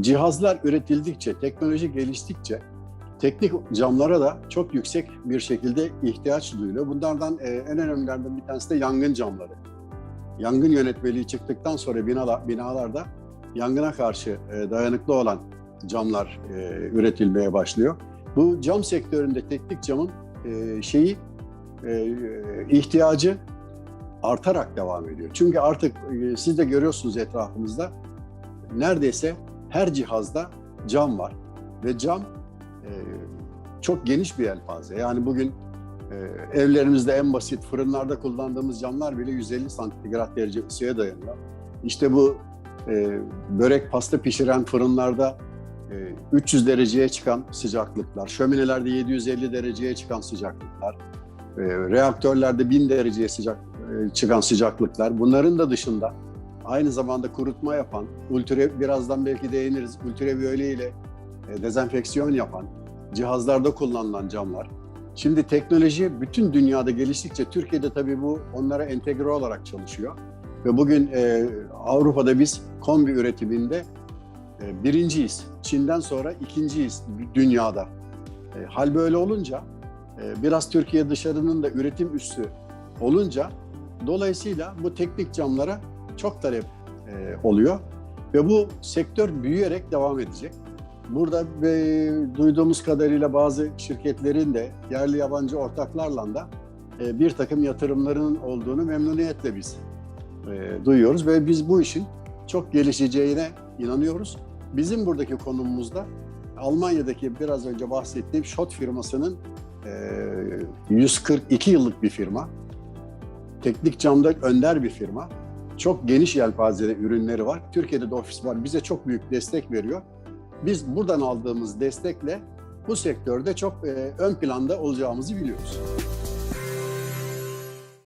cihazlar üretildikçe, teknoloji geliştikçe teknik camlara da çok yüksek bir şekilde ihtiyaç duyuluyor. Bunlardan e, en önemlilerinden bir tanesi de yangın camları. Yangın yönetmeliği çıktıktan sonra binalar, binalarda yangına karşı e, dayanıklı olan camlar e, üretilmeye başlıyor. Bu cam sektöründe teknik camın e, şeyi e, ihtiyacı artarak devam ediyor. Çünkü artık e, siz de görüyorsunuz etrafınızda neredeyse her cihazda cam var ve cam e, çok geniş bir yelpaze. Yani bugün e, evlerimizde en basit fırınlarda kullandığımız camlar bile 150 santigrat derece ısıya dayanıyor. İşte bu e, börek pasta pişiren fırınlarda e, 300 dereceye çıkan sıcaklıklar, şöminelerde 750 dereceye çıkan sıcaklıklar, e, reaktörlerde 1000 dereceye sıcak e, çıkan sıcaklıklar. Bunların da dışında aynı zamanda kurutma yapan, ultra birazdan belki değiniriz, ultraviyole e, dezenfeksiyon yapan cihazlarda kullanılan camlar. Şimdi teknoloji bütün dünyada geliştikçe Türkiye'de tabii bu onlara entegre olarak çalışıyor. Ve bugün e, Avrupa'da biz kombi üretiminde e, birinciyiz. Çin'den sonra ikinciyiz dünyada. E, hal böyle olunca e, biraz Türkiye dışarının da üretim üssü olunca dolayısıyla bu teknik camlara çok talep e, oluyor. Ve bu sektör büyüyerek devam edecek. Burada duyduğumuz kadarıyla bazı şirketlerin de yerli yabancı ortaklarla da e, bir takım yatırımların olduğunu memnuniyetle biz e, duyuyoruz ve biz bu işin çok gelişeceğine inanıyoruz. Bizim buradaki konumumuzda Almanya'daki biraz önce bahsettiğim Schott firmasının e, 142 yıllık bir firma. Teknik camda önder bir firma. Çok geniş yelpazede ürünleri var. Türkiye'de de ofis var. Bize çok büyük destek veriyor. Biz buradan aldığımız destekle bu sektörde çok e, ön planda olacağımızı biliyoruz.